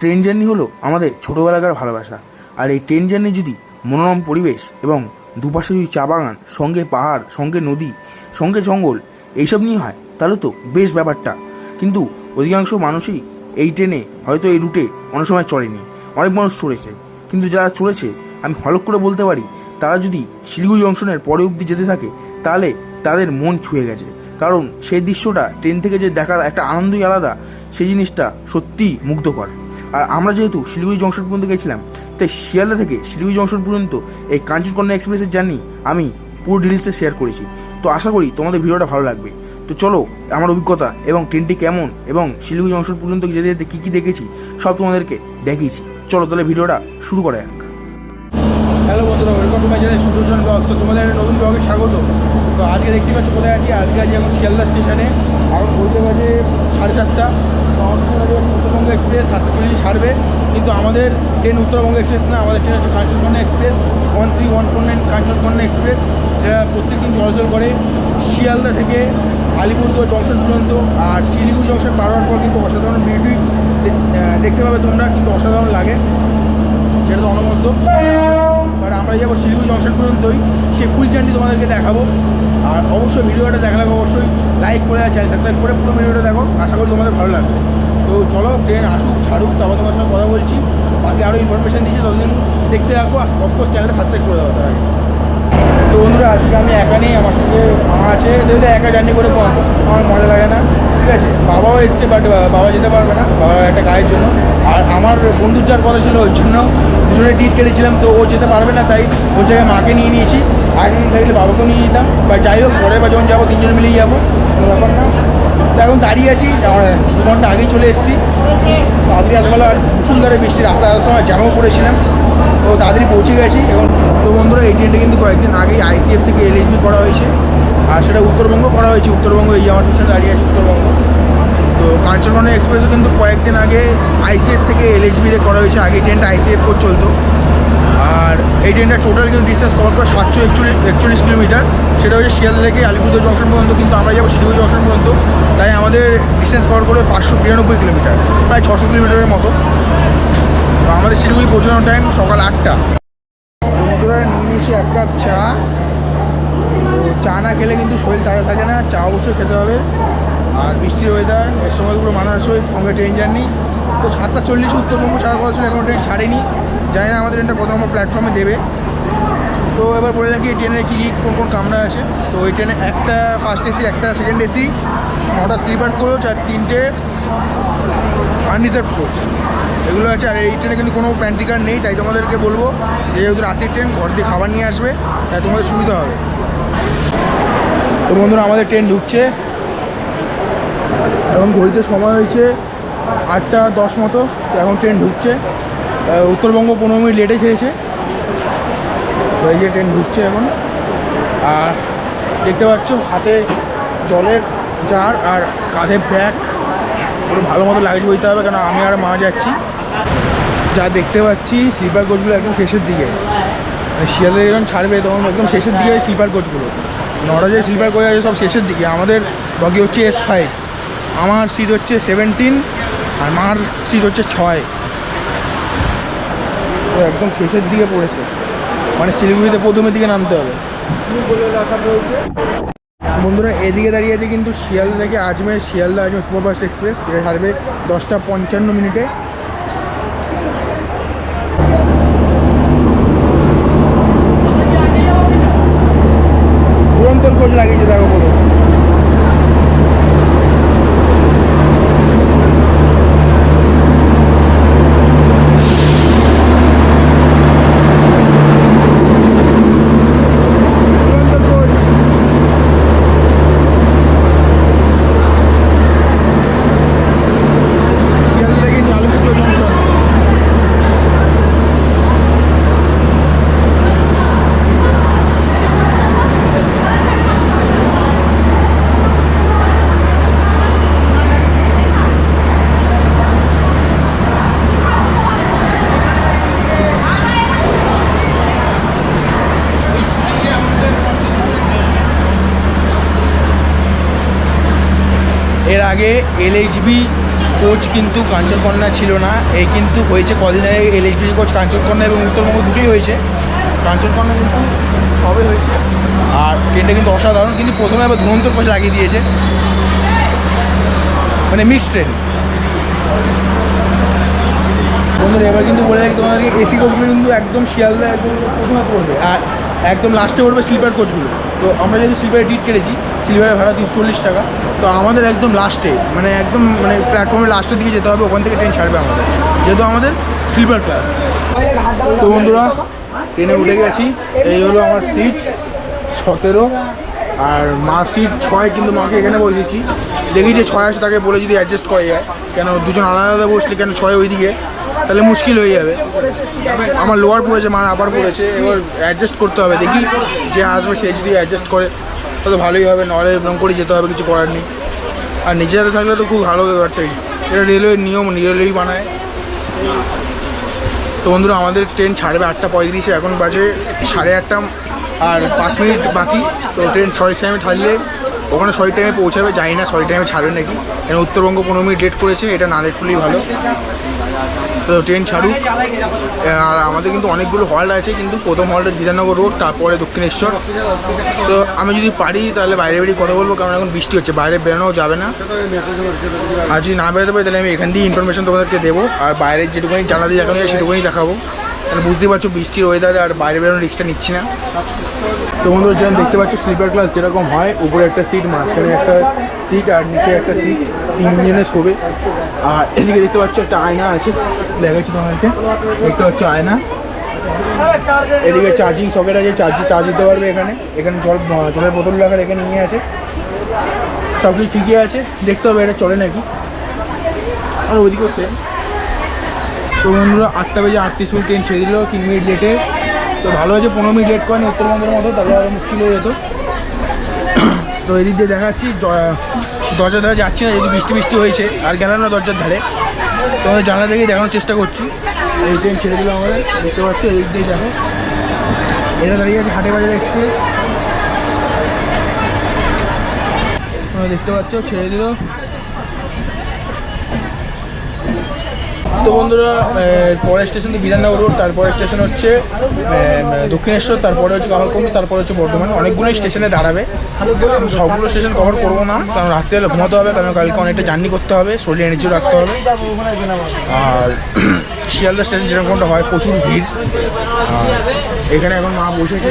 Train journey হলো আমাদের ছোটোবেলাকার ভালোবাসা। আর এই ট্রেন জার্নি যদি মনোরম পরিবেশ এবং দুপাশে যদি চা বাগান, সঙ্গে পাহাড়, সঙ্গে নদী, সঙ্গে জঙ্গল এইসব নিয়ে হয়, তাহলে তো বেশ ব্যাপারটা। কিন্তু অধিকাংশ মানুষই এই ট্রেনে হয়তো এই রুটে অনেক সময় চড়েনি। অনেক মানুষ চড়েছে। কিন্তু যারা চড়েছে, আমি হলক করে বলতে পারি, তারা যদি শিলিগুড়ি জংশনের পরে অবধি যেতে থাকে, তাহলে তাদের মন ছুঁয়ে গেছে। কারণ সেই দৃশ্যটা ট্রেন থেকে যে দেখার একটা আনন্দই আলাদা, সেই জিনিসটা সত্যিই মুগ্ধকর। আর আমরা যেহেতু শিলিগুড়ি জংশন পর্যন্ত গেছিলাম, তাই শিয়ালদা থেকে শিলিগুড়ি জংশন পর্যন্ত এই কাঞ্চনকন্যা এক্সপ্রেসের জার্নি আমি পুরো ডিটেলসে শেয়ার করেছি। তো আশা করি তোমাদের ভিডিওটা ভালো লাগবে। তো চলো, আমার অভিজ্ঞতা এবং ট্রেনটি কেমন এবং শিলিগুড়ি জংশন পর্যন্ত যেতে যেতে কী কী দেখেছি, সব তোমাদেরকে দেখিয়েছি। চলো তাহলে ভিডিওটা শুরু করা যাক। হ্যালো বন্ধুরা welcome to my channel Suyojan blog তো তোমাদের একটা নতুন ব্লগে স্বাগত। তো আজকে দেখতে পাচ্ছ, কোথায় আছি? আজকে আছি এখন শিয়ালদা স্টেশনে। এখন বলতে বাজে সাড়ে সাতটা। উত্তরবঙ্গ এক্সপ্রেস সাতটা চল্লিশ ছাড়বে। কিন্তু আমাদের ট্রেন উত্তরবঙ্গ এক্সপ্রেস না, আমাদের ট্রেন হচ্ছে Kanchankanya express one three one four nine Kanchankanya express যেটা প্রত্যেকদিন চলাচল করে শিয়ালদা থেকে আলিপুরদুয়ার জংশন পর্যন্ত। আর শিলিগুড়ি জংশন পার হওয়ার পর কিন্তু অসাধারণ বিউটি দেখতে পাবে তোমরা, কিন্তু অসাধারণ লাগে। সেটা তো অনবদ্য। আমরা যাব শিলিগুড়ি জংশন পর্যন্তই। সেই ফুল জার্নি তোমাদেরকে দেখাবো। আর অবশ্যই ভিডিওটা দেখালে অবশ্যই লাইক করে আর চ্যানেল সাবস্ক্রাইব করে পুরো ভিডিওটা দেখো। আশা করি তোমাদের ভালো লাগবে। তো চলো ট্রেন আসুক, ছাড়ুক, তারপর তোমার সঙ্গে কথা বলছি। বাকি আরও ইনফরমেশান দিচ্ছি, ততদিন দেখতে থাকো আর অফকোর্স চ্যানেলটা সাবস্ক্রাইব করে দেওয়া তার আগে। তো বন্ধুরা, আজকে আমি একা নেই, আমার সঙ্গে মা আছে। যেহেতু একা জার্নি করে আমার মজা লাগে না। ঠিক আছে, বাবাও এসছে বাট বাবা যেতে পারবে না, বাবা একটা গায়ের জন্য। আর আমার বন্ধুর যার কথা ছিল ওই জন্য দুজনে টিট কেটেছিলাম, তো ও যেতে পারবে না, তাই ওর জায়গায় মাকে নিয়ে নিয়েছি। আগে নিয়ে থাকলে বাবাকেও নিয়ে নিতাম, বা যাই হোক, পরে বা যখন যাব, তিনজন মিলেই যাব, কোনো ব্যাপার না। তো এখন দাঁড়িয়ে আছি দু ঘণ্টা আগেই চলে এসেছি। তাড়াতাড়ি আসবেলা আর মুসুলধারে বৃষ্টি রাস্তা আসার সময় জ্যামও পড়েছিলাম। তো তাড়াতাড়ি পৌঁছে গেছি, এবং তো বন্ধুরা এই ট্রেনটা কিন্তু কয়েকদিন আগেই আইসিএফ থেকে এলএসবি করা হয়েছে, আর সেটা উত্তরবঙ্গ করা হয়েছে। উত্তরবঙ্গ এই আমার পিছনে দাঁড়িয়ে আছে, উত্তরবঙ্গ। কাঞ্চনকন্যা এক্সপ্রেসও কিন্তু কয়েকদিন আগে আইসিএফ থেকে এলএসবিতে করা হয়েছে। আগে ট্রেনটা আইসিএফ করে চলতো। আর এই ট্রেনটা টোটাল কিন্তু ডিস্টেন্স কভার করে সাতশো একচল্লিশ একচল্লিশ কিলোমিটার। সেটা হচ্ছে শিয়ালদা থেকে আলিপুরদুয়ার জংশন পর্যন্ত কিন্তু আমরা যাব শিলিগুড়ি জংশন পর্যন্ত। তাই আমাদের ডিস্টেন্স কভার করে পাঁচশো বিরানব্বই কিলোমিটার, প্রায় ছশো কিলোমিটারের মতো। তো আমাদের শিলিগুড়ি পৌঁছানোর টাইম সকাল আটটা। এক কাপ চা। তো চা না খেলে কিন্তু শরীর তাজা থাকে না, চা অবশ্যই খেতে হবে। আর বৃষ্টির ওয়েদার এর সময় পুরো মানানসই, সঙ্গে ট্রেন জার্নি তো সাতটা চল্লিশ উত্তরবঙ্গ ছাড়ার কথা ছিল, এখন ট্রেন ছাড়েনি। জানি না আমাদের ট্রেনটা কত নম্বর প্ল্যাটফর্মে দেবে। তো এবার বলে রাখি, এই ট্রেনের কী কী, কোন কোন কামরা আছে? তো এই ট্রেনে একটা ফার্স্ট এসি একটা সেকেন্ড এসি নটা স্লিপার কোচ আর তিনটে আনরিজার্ভ কোচ এগুলো আছে, আর এই ট্রেনে কিন্তু কোনো প্যান্টিকার নেই, তাই তোমাদেরকে বলব যেহেতু রাতের ট্রেন ঘর দিয়ে খাবার নিয়ে আসবে, তাই তোমাদের সুবিধা হবে। তো বন্ধুরা, আমাদের ট্রেন ঢুকছে। এখন ঘড়িতে সময় হয়েছে আটটা দশ মতো এখন ট্রেন ঢুকছে। উত্তরবঙ্গ পনেরো মিনিট লেটে ছেড়েছে। এই যে ট্রেন ঢুকছে এখন। আর দেখতে পাচ্ছ, হাতে জলের জার আর কাঁধে ব্যাগ। পুরো ভালো মতো লাগেজ বইতে হবে কারণ আমি আর মা যাচ্ছি। যা দেখতে পাচ্ছি, স্লিপার কোচগুলো একদম শেষের দিকে। মানে শিয়ালদা যখন ছাড়বে, তখন একদম শেষের দিকে স্লিপার কোচগুলো। নটা যে স্লিপার কোচ আছে, সব শেষের দিকে। আমাদের বগি হচ্ছে এস ফাইভ আমার সিট হচ্ছে সেভেন্টিন আর মার সিট হচ্ছে ছয়। ও একদম শেষের দিকে পড়েছে। মানে শিলিগুড়িতে প্রথমের দিকে নামতে হবে। বন্ধুরা, এদিকে দাঁড়িয়ে আছে কিন্তু শিয়ালদা থেকে আজমের শিয়ালদা আজমের সুপারফাস্ট এক্সপ্রেস। এটা ছাড়বে দশটা পঞ্চান্ন মিনিটে পুরন্তর কোচ লাগিয়েছে দেখো বলো পুরন্তর কোচ শিয়ালদা থেকে আলিপুর জংশন এর আগে এলএইচবি কোচ কিন্তু কাঞ্চনকন্যা ছিল না। এই কিন্তু হয়েছে কদিন আগে এলএসবি কোচ কাঞ্চনকন্যা এবং উত্তরবঙ্গ দুটোই হয়েছে। কাঞ্চনকন্যা কিন্তু সবে হয়েছে। আর ট্রেনটা কিন্তু অসাধারণ, কিন্তু প্রথমে আবার ধুমন্তর কোচ লাগিয়ে দিয়েছে। মানে মিক্সড ট্রেন বন্ধুরা, এবার কিন্তু বলে রাখি তোমাদেরকে এসি কোচগুলো কিন্তু একদম শিয়ালদা একদম প্রথমে পড়বে। আর একদম লাস্টে পড়বে স্লিপার কোচগুলো তো আমরা যেহেতু স্লিপারে টিট কেটেছি স্লিপারের ভাড়া তিনশো চল্লিশ টাকা। তো আমাদের একদম লাস্টে মানে একদম মানে প্ল্যাটফর্মের লাস্টের দিকে যেতে হবে, ওখান থেকে ট্রেন ছাড়বে আমাদের, যেহেতু আমাদের স্লিপার ক্লাস তো বন্ধুরা ট্রেনে উঠে গেছি, এই হলো আমার সিট সতেরো, আর মার সিট ছয়, কিন্তু মাকে এখানে বসেছি দেখি যে ছয় আসে, তাকে বলে যদি অ্যাডজাস্ট করা যায়। কেন, দুজন আলাদা আলাদা বসলে কেন ছয় ওইদিকে? তাহলে মুশকিল হয়ে যাবে। আমার লোয়ার পড়েছে মার আবার পড়েছে এবার অ্যাডজাস্ট করতে হবে। দেখি যে আসবে সে যদি অ্যাডজাস্ট করে তাহলে ভালোই হবে নাহলে এরকম করে যেতে হবে কিছু করার নেই। আর নিজের হাতে থাকলে তো খুব ভালো ব্যাপারটাই। এটা রেলওয়ের নিয়ম রেলওয়েই বানায়। তো বন্ধুরা আমাদের ট্রেন ছাড়বে আটটা পঁয়ত্রিশে এখন বাজে সাড়ে আটটা আর পাঁচ মিনিট বাকি। তো ট্রেন সঠিক টাইমে ছাড়লে ওখানে সঠিক টাইমে পৌঁছাবে জানি না সঠিক টাইমে ছাড়বে নাকি। কেন উত্তরবঙ্গ পনেরো মিনিট লেট করেছে এটা না লেট করলেই ভালো। তো ট্রেন ছাড়ুক আর আমাদের কিন্তু অনেকগুলো হল্ট আছে, কিন্তু প্রথম হলটা বিধাননগর রোড তারপরে দক্ষিণেশ্বর। তো আমি যদি পারি, তাহলে বাইরে বেরিয়ে কথা বলব, কারণ এখন বৃষ্টি হচ্ছে, বাইরে বেরোনোও যাবে না। আর যদি না বেরোতে পারি, তাহলে আমি এখান দিয়ে ইনফরমেশন তোমাদেরকে দেবো, আর বাইরে যেটুকুনি জানা দিয়ে দেখানো যায়, সেটুকুনি দেখাবো। কারণ বুঝতেই পারছ বৃষ্টির ওয়েদারে আর বাইরে বেরোনোর রিক্সটা নিচ্ছি না। তো বন্ধুরা যেরকম দেখতে পাচ্ছ স্লিপার ক্লাস যেরকম হয়, উপরে একটা সিট মাঝখানে একটা সিট আর নিচে একটা সিট তিনজনে শোবে আর এদিকে দেখতে পাচ্ছ, একটা আয়না আছে। দেখাচ্ছি তোমাদেরকে দেখতে পাচ্ছ আয়না, এদিকে চার্জিং সকেট আছে চার্জ চার্জ দিতে পারবে এখানে। এখানে জল জলের বোতল রাখার এখানে নিয়ে আছে সব কিছু ঠিকই আছে, দেখতে হবে এটা চলে নাকি। আর ওইদিকেও সেম তো বন্ধুরা, আটটা বেজে আটত্রিশ মিনিট ট্রেন ছেড়ে দিল, তিন মিনিট লেটে তো ভালো হয়েছে, পনেরো মিনিট লেট করেনি, উত্তরবঙ্গের মতো, তাহলে আরও মুশকিল হয়ে যেত। তো এদিক দিয়ে দেখাচ্ছি দরজার ধারে যাচ্ছি না, যদি বৃষ্টি বৃষ্টি হয়েছে, আর গেলাম না দরজার ধারে। তোমাদের জানলা থেকে দেখানোর চেষ্টা করছি। এই ট্রেন ছেড়ে দিল আমাদের, দেখতে পাচ্ছ? এই দিয়ে দেখো। এটা দাঁড়িয়ে আছে হাটে বাজার এক্সপ্রেস। তোমরা দেখতে পাচ্ছ, ছেড়ে দিল। তো বন্ধুরা পরের স্টেশন বিধাননগর রোড তারপরে স্টেশন হচ্ছে দক্ষিণেশ্বর, তারপরে হচ্ছে কামারকুণ্ডু তারপরে হচ্ছে বর্ধমান। অনেকগুলোই স্টেশনে দাঁড়াবে। সবগুলো স্টেশন কভার করব না, কারণ রাত্রে হলে ঘুমাতে হবে, কারণ কালকে অনেকটা জার্নি করতে হবে, শরীর এনার্জিও রাখতে হবে। আর শিয়ালদা স্টেশন যেরকমটা হয়, প্রচুর ভিড়। আর এখানে এখন মা বসেছে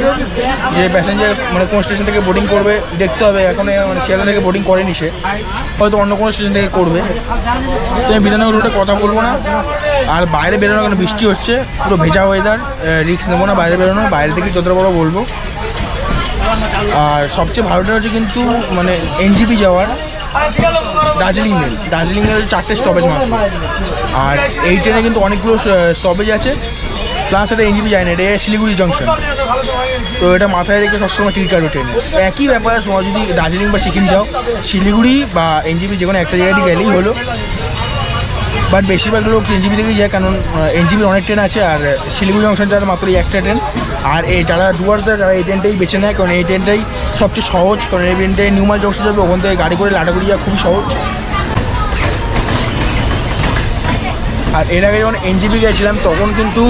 যে প্যাসেঞ্জার মানে কোন স্টেশন থেকে বোর্ডিং করবে দেখতে হবে, এখন মানে শিয়ালদা থেকে বোর্ডিং করেনি সে। হয়তো অন্য কোনো স্টেশন থেকে করবে। তো আমি বিধাননগর রোডে কথা বলব না। আর বাইরে বেরোনো কেন বৃষ্টি হচ্ছে, পুরো ভেজা ওয়েদার রিস্ক নেব না বাইরে বেরোনো বাইরে থেকে যতটা বড় বলব। আর সবচেয়ে ভালোটা হচ্ছে কিন্তু মানে এনজিপি যাওয়ার দার্জিলিং মেল দার্জিলিং মেল চারটে স্টপেজ মাত্র। আর এই ট্রেনে কিন্তু অনেকগুলো স্টপেজ আছে। প্লাস এটা এনজিপি যায় না, এটা শিলিগুড়ি জংশন তো এটা মাথায় রেখে সবসময় টিকিট কাটবে ট্রেনে একই ব্যাপার তোমার যদি দার্জিলিং বা সিকিম যাও, শিলিগুড়ি বা এনজিপি যে কোনো একটা জায়গায় গেলেই হলো। বাট বেশিরভাগ লোক এনজিপি থেকেই যায়, কারণ এনজিপির অনেক ট্রেন আছে, আর শিলিগুড়ি জংশন যারা মাত্র একটা ট্রেন আর এই যারা ডুয়ার্স যায় তারা এই ট্রেনটাই বেছে নেয়, কারণ এই ট্রেনটাই সবচেয়ে সহজ। কারণ এই ট্রেনটাই নিউমাল জংশন যাবে, ওখান থেকে গাড়ি করে লাটাগুড়ি যাওয়া খুবই সহজ। আর এর আগে যখন এনজিপি গেছিলাম, তখন কিন্তু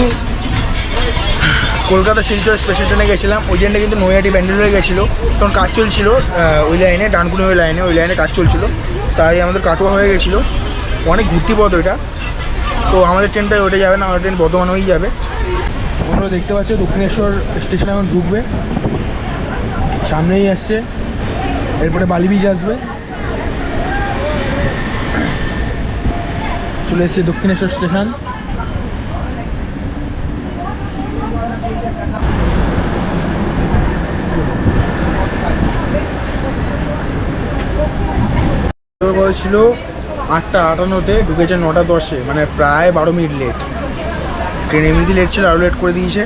কলকাতা শিলচর স্পেশাল ট্রেনে গেছিলাম। ওই ট্রেনটা কিন্তু নৈহাটি ব্যান্ডেলে গেছিল। তখন কাজ চলছিল ওই লাইনে ডানকুনি ওই লাইনে ওই লাইনে কাজ চলছিল। তাই আমাদের কাটোয়া হয়ে গেছিল। অনেক ঘুরতি পথ ওইটা। তো আমাদের ট্রেনটাই ওইটা যাবে না, আমাদের ট্রেন বর্ধমান হয়েই যাবে। তোমরা দেখতে পাচ্ছি দক্ষিণেশ্বর স্টেশন এখন ঢুকবে। সামনেই আসছে। এরপরে বালি বীজ আসবে। চলে এসছে দক্ষিণেশ্বর স্টেশন ছিল আটটা আটান্নতে, ঢুকেছে নটা দশে মানে প্রায় বারো মিনিট লেট ট্রেন এমনিতে লেট ছিল আরও লেট করে দিয়েছে।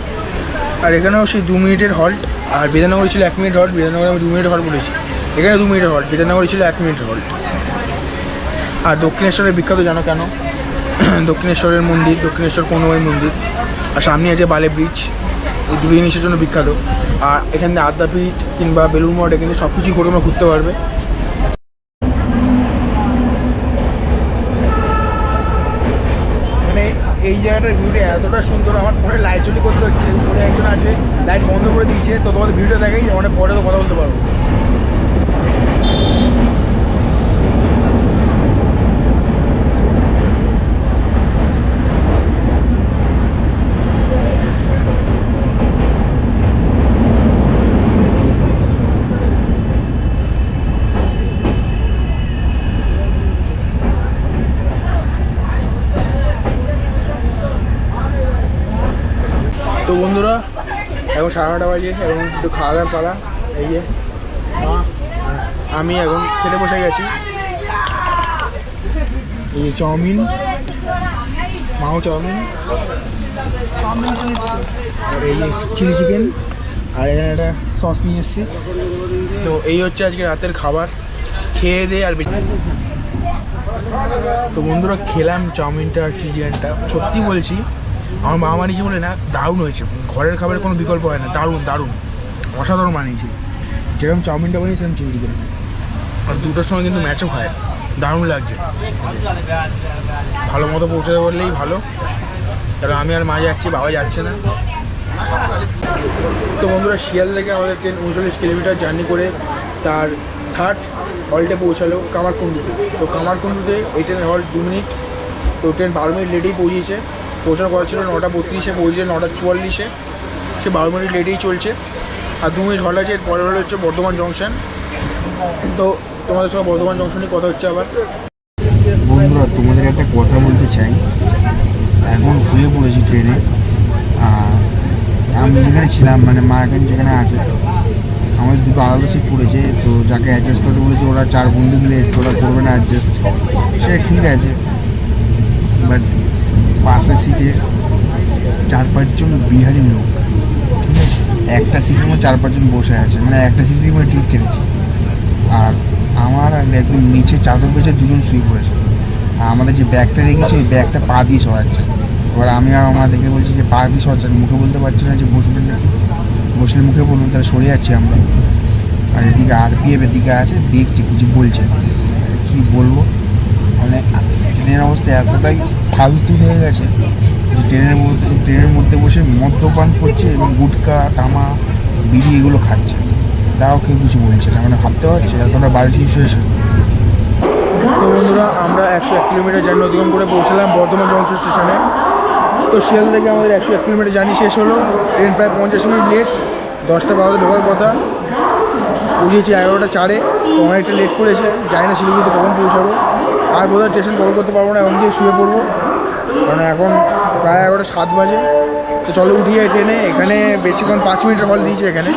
আর এখানেও সেই দু মিনিটের হল্ট আর বিধাননগরে ছিল এক মিনিট হল্ট বিধাননগরে আমি দু মিনিট হল্ট বলেছি। এখানে দু মিনিটের হল্ট বিধাননগরে ছিল এক মিনিটের হল্ট আর দক্ষিণেশ্বরের বিখ্যাত, জানো কেন? দক্ষিণেশ্বরের মন্দির, দক্ষিণেশ্বর কৌনবাই মন্দির। আর সামনে আছে বালে ব্রিজ এই দুটো জিনিসের জন্য বিখ্যাত। আর এখানে আদ্যাপীঠ কিংবা বেলুর মঠ এখানে সব কিছুই তোমরা ঘুরতে পারবে এই জায়গাটার ভিউটা এতটা সুন্দর, আমার ফোনে লাইট চলি করতে হচ্ছে। ফোনে একজন আছে লাইট বন্ধ করে দিয়েছে, তো তোমাদের ভিউটা দেখাই অনেক পরে তো কথা বলতে পারব তো বন্ধুরা এখন সাড়ে নটা বাজে এখন একটু খাওয়া দাওয়ার পালা, এই যে। আমি এখন খেতে বসে গেছি। এই চাউমিন, মাও চাউমিন। আর এই যে চিলি চিকেন, আর এখানে একটা সস নিয়ে এসেছি। তো এই হচ্ছে আজকে রাতের খাবার। খেয়ে দিয়ে আর তো বন্ধুরা, খেলাম চাউমিনটা আর চিলি চিকেনটা। সত্যি বলছি আমার মা বানিয়েছে বলে না, দারুণ হয়েছে। ঘরের খাবারের কোনো বিকল্প হয় না, দারুণ দারুণ। অসাধারণ বানিয়েছে। যেরকম চাউমিনটা বানিয়েছে সেরকম চিলি চিকেন আর দুটোর সময় কিন্তু ম্যাচও খায় দারুণ লাগছে। ভালো মতো পৌঁছাতে পারলেই ভালো। কারণ আমি আর মা যাচ্ছি, বাবা যাচ্ছে না। তো বন্ধুরা, শিয়াল থেকে আমাদের ট্রেন উনচল্লিশ কিলোমিটার জার্নি করে তার থার্ড হল্টে পৌঁছালো কামারকুণ্ডুতে। তো কামারকুণ্ডুতে এই ট্রেনের হল্ট দু মিনিট, তো ট্রেন বারো মিনিট লেটেই পৌঁছেছে। পৌঁছানোর কথা ছিল নটা বত্রিশে, পৌঁছেছে নটা চুয়াল্লিশে। সে বারো মিনিট লেটেই চলছে। আর দু মিনিট হল্ট আছে, এর পরে হলো হচ্ছে বর্ধমান জংশন তো তোমাদের সঙ্গে বর্ধমান জংশনে কথা হচ্ছে আবার। বন্ধুরা, তোমাদের একটা কথা বলতে চাই। এখন শুয়ে পড়েছি ট্রেনে আমি যেখানে ছিলাম মানে মা এখন যেখানে আছে, আমাদের দুটো আলাদা সিট পড়েছে। তো যাকে অ্যাডজাস্ট করতে বলেছে, ওরা চার বন্ধু মিলে এসছে ওরা করবে না অ্যাডজাস্ট সে ঠিক আছে। বাট পাশের সিটে চার পাঁচজন বিহারি লোক, ঠিক আছে? একটা সিটের মধ্যে চার পাঁচজন বসে আছে মানে একটা সিটের মধ্যে টিকিট কেটেছি। আর আমার আর একদম নিচে চাদর পেয়েছে দুজন শুয়ে পড়েছে। আর আমাদের যে ব্যাগটা রেখেছি, ওই ব্যাগটা পা দিয়ে সরাচ্ছে। এবার আমি আর আমার দেখে বলছি যে পা দিয়ে সরাচ্ছে মুখে বলতে পারছি না যে বসবেন নাকি। বসলে মুখে বলুন, তাহলে সরে যাচ্ছি আমরা। আর এদিকে আর পি এফ এদিকে আছে, দেখছি কিছু বলছে। কি বলব? মানে ট্রেনের অবস্থা এতটাই ফালতু হয়ে গেছে যে ট্রেনের মধ্যে ট্রেনের মধ্যে বসে মদ্যপান করছে এবং গুটকা, তামা, বিড়ি এগুলো খাচ্ছে। তাও কেউ কিছু বলছে না মানে ভাবতে পারছি এতটা বাড়ি সিচুয়েশন তো বন্ধুরা, আমরা একশো এক কিলোমিটার জার্নি অতিক্রম করে পৌঁছালাম বর্ধমান জংশন স্টেশনে। তো শিয়াল থেকে আমাদের একশো এক কিলোমিটার জার্নি শেষ হলো। ট্রেন প্রায় পঞ্চাশ মিনিট লেট দশটা বারোতে ঢোকার কথা। পৌঁছেছি এগারোটা চারে অনেকটা লেট করেছে, জানি না শিলিগুড়িতে কখন পৌঁছাবো। আর বোধহয় স্টেশন কভার করতে পারব না, এখন গিয়ে শুয়ে পড়ব। কারণ এখন প্রায় এগারোটা সাত বাজে। তো চলো উঠিয়ে ট্রেনে এখানে বেশিক্ষণ পাঁচ মিনিটের হল দিয়েছে এখানে।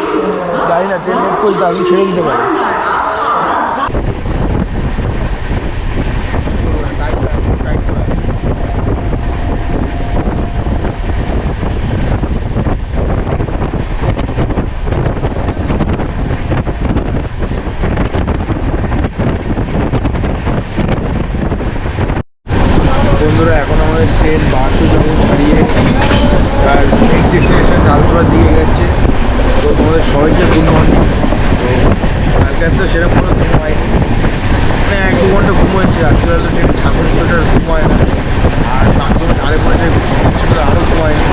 জানি না ট্রেন করতে আমি ছেড়ে দিতে পারি বন্ধুরা এখন আমাদের ট্রেন বাসও যখন ছাড়িয়ে তার নেক্সট ডেস্টিনেশন ডালতোড়ার দিকে যাচ্ছে তো তোমাদের সবাইকে গুড মর্নিং তো কালকে তো সেরকম কোনো ঘুম হয়নি মানে এক দু ঘণ্টা ঘুম হয়েছে রাত্রিবেলা তো ট্রেন ছাগল চোটার ঘুম হয় না আর বাথরুমে ধারে পড়েছে সেটা আরও ঘুম হয়নি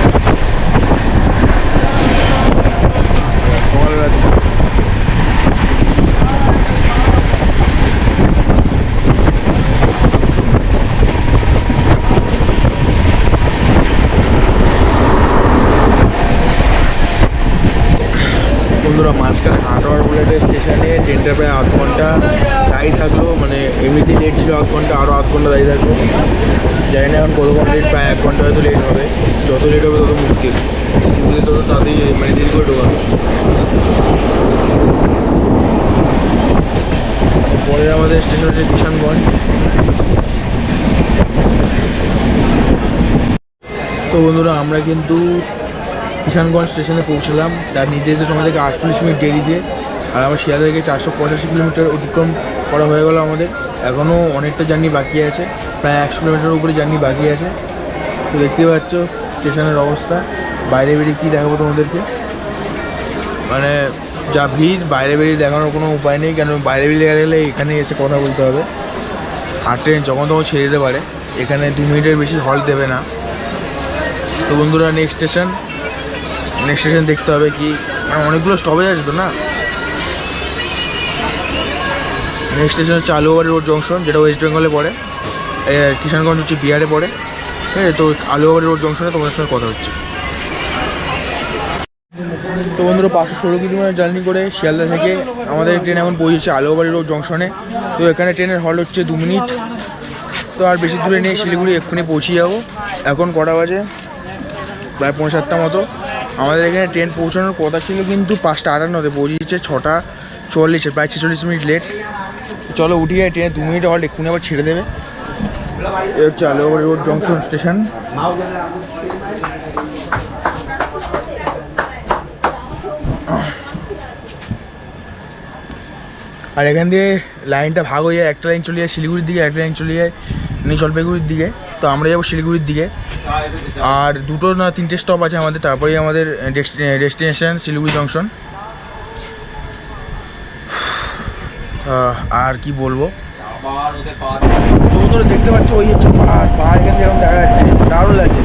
সকালবেলা বন্ধুরা মাঝখানে হাটওয়ার বলে একটা স্টেশনে ট্রেনটা প্রায় আধ ঘণ্টা দাঁড়িয়ে থাকল মানে এমনিতেই লেট ছিল আধ ঘণ্টা আরও আধ ঘণ্টা দাঁড়িয়ে থাকল জানি না এখন কতক্ষণ লেট প্রায় এক ঘণ্টা হয়তো লেট হবে যত লেট হবে তত মুশকিল কিন্তু তত তাড়াতাড়ি মানে দেরি করে ঢোকাবে পরে হচ্ছে কিষানগঞ্জ তো বন্ধুরা, আমরা কিন্তু কিষানগঞ্জ স্টেশনে পৌঁছলাম। তার নির্ধারিত সময় থেকে আটচল্লিশ মিনিট দেরিতে আর আমার শিয়ালদা থেকে চারশো পঁচাশি কিলোমিটার অতিক্রম করা হয়ে গেল আমাদের। এখনও অনেকটা জার্নি বাকি আছে, প্রায় একশো কিলোমিটারের উপরে জার্নি বাকি আছে। তো দেখতে পাচ্ছ স্টেশনের অবস্থা। বাইরে বেরিয়ে কী দেখাবো তোমাদেরকে? মানে যা ভিড়, বাইরে বেরিয়ে দেখানোর কোনো উপায় নেই, কেন বাইরে বেরিয়ে দেখা গেলে এখানে এসে কথা বলতে হবে। আর ট্রেন যখন তখন ছেড়ে দিতে পারে। এখানে দু মিনিটের বেশি হল দেবে না। তো বন্ধুরা নেক্সট স্টেশন নেক্সট স্টেশন দেখতে হবে কি মানে অনেকগুলো স্টপেজ তো না? নেক্সট স্টেশন হচ্ছে আলুবাড়ি রোড জংশন যেটা ওয়েস্ট বেঙ্গলে পড়ে। কিষানগঞ্জ হচ্ছে বিহারে পড়ে। আছে? তো আলুবাড়ি রোড জংশনে তোমাদের সঙ্গে কথা হচ্ছে। তো বন্ধুরা পাঁচশো ষোলো কিলোমিটার জার্নি করে শিয়ালদা থেকে আমাদের ট্রেন এখন পৌঁছেছে আলুবাড়ি রোড জংশনে। তো এখানে ট্রেনের হল হচ্ছে দু মিনিট। তো আর বেশি দূরে নেই, শিলিগুড়ি এক্ষুনি পৌঁছে যাব। এখন কটা বাজে? প্রায় পৌনে সাতটা মতো। আমাদের এখানে ট্রেন পৌঁছানোর কথা ছিল কিন্তু পাঁচটা আটান্নতে পৌঁছেছে ছটা চুয়াল্লিশে প্রায় ছেচল্লিশ মিনিট লেট। চলো উঠি যায় ট্রেনে দু মিনিট হল, এক্ষুনি আবার ছেড়ে দেবে। এ হচ্ছে আলুবাড়ি রোড জংশন স্টেশন। আর এখান দিয়ে লাইনটা ভাগ হয়ে যায় একটা লাইন চলে যায় শিলিগুড়ির দিকে একটা লাইন চলে যায় নিউ জলপাইগুড়ির দিকে। তো আমরা যাব শিলিগুড়ির দিকে। আর দুটো না তিনটে স্টপ আছে আমাদের তারপরেই আমাদের ডেস্টিনেশন শিলিগুড়ি জংশন আর কি বলব? তো দেখতে পাচ্ছ ওই হচ্ছে পাহাড়। পাহাড় এখান থেকে এখন দেখা যাচ্ছে দারুণ লাগছে।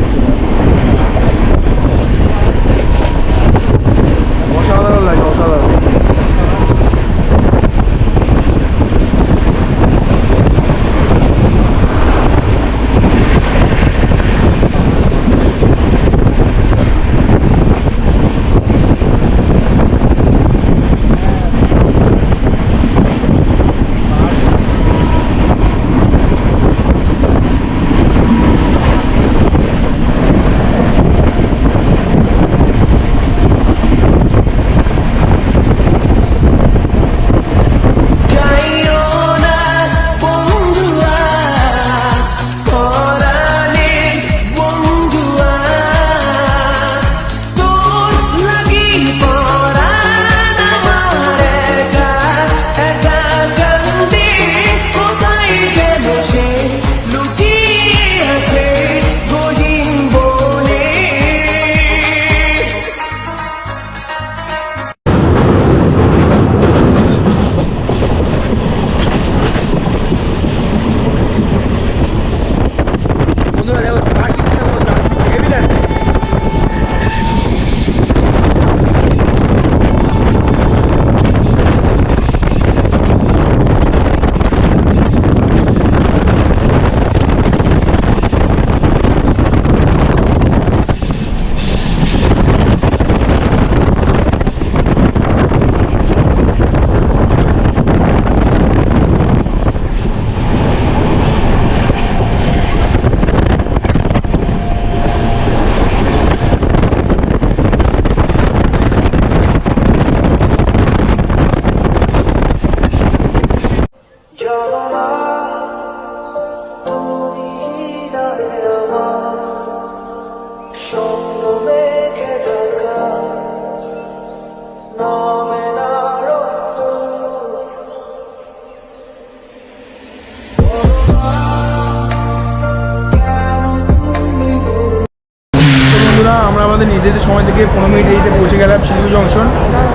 নির্ধারিত সময় থেকে পনেরো মিনিট দেরিতে পৌঁছে গেলাম শিলিগুড়ি জংশন।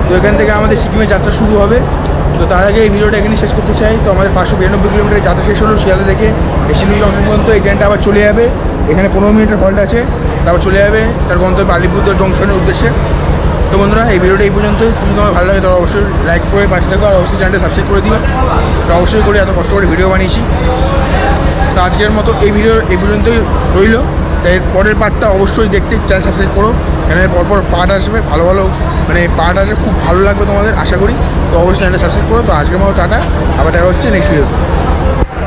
তো এখান থেকে আমাদের সিকিমের যাত্রা শুরু হবে। তো তার আগে এই ভিডিওটা এখানে শেষ করতে চাই। তো আমাদের পাঁচশো বিরানব্বই কিলোমিটার যাত্রা শেষ হলো, শিয়ালদা থেকে। শিলিগুড়ি জংশন পর্যন্ত এই ট্রেনটা আবার চলে যাবে। এখানে পনেরো মিনিটের হল্ট আছে, তারপর চলে যাবে তার গন্তব্য আলিপুরদুয়ার জংশনের উদ্দেশ্যে। তো বন্ধুরা, এই ভিডিওটা এই পর্যন্তই। যদি তোমার ভালো লাগে তাহলে অবশ্যই লাইক করে পাশে থাকো আর অবশ্যই চ্যানেলটা সাবস্ক্রাইব করে দিও। তো অবশ্যই করে এত কষ্ট করে ভিডিও বানিয়েছি। তো আজকের মতো এই ভিডিও এই পর্যন্তই রইল। তাই এর পরের পার্টটা অবশ্যই দেখতে চ্যানেল সাবস্ক্রাইব করো। চ্যানেলের পরপর পার্ট আসবে, ভালো ভালো মানে পার্ট আসবে, খুব ভালো লাগবে তোমাদের, আশা করি। তো অবশ্যই চ্যানেলটা সাবস্ক্রাইব করো। তো আজকের মতো টাটা, আবার দেখা হচ্ছে নেক্সট ভিডিওতে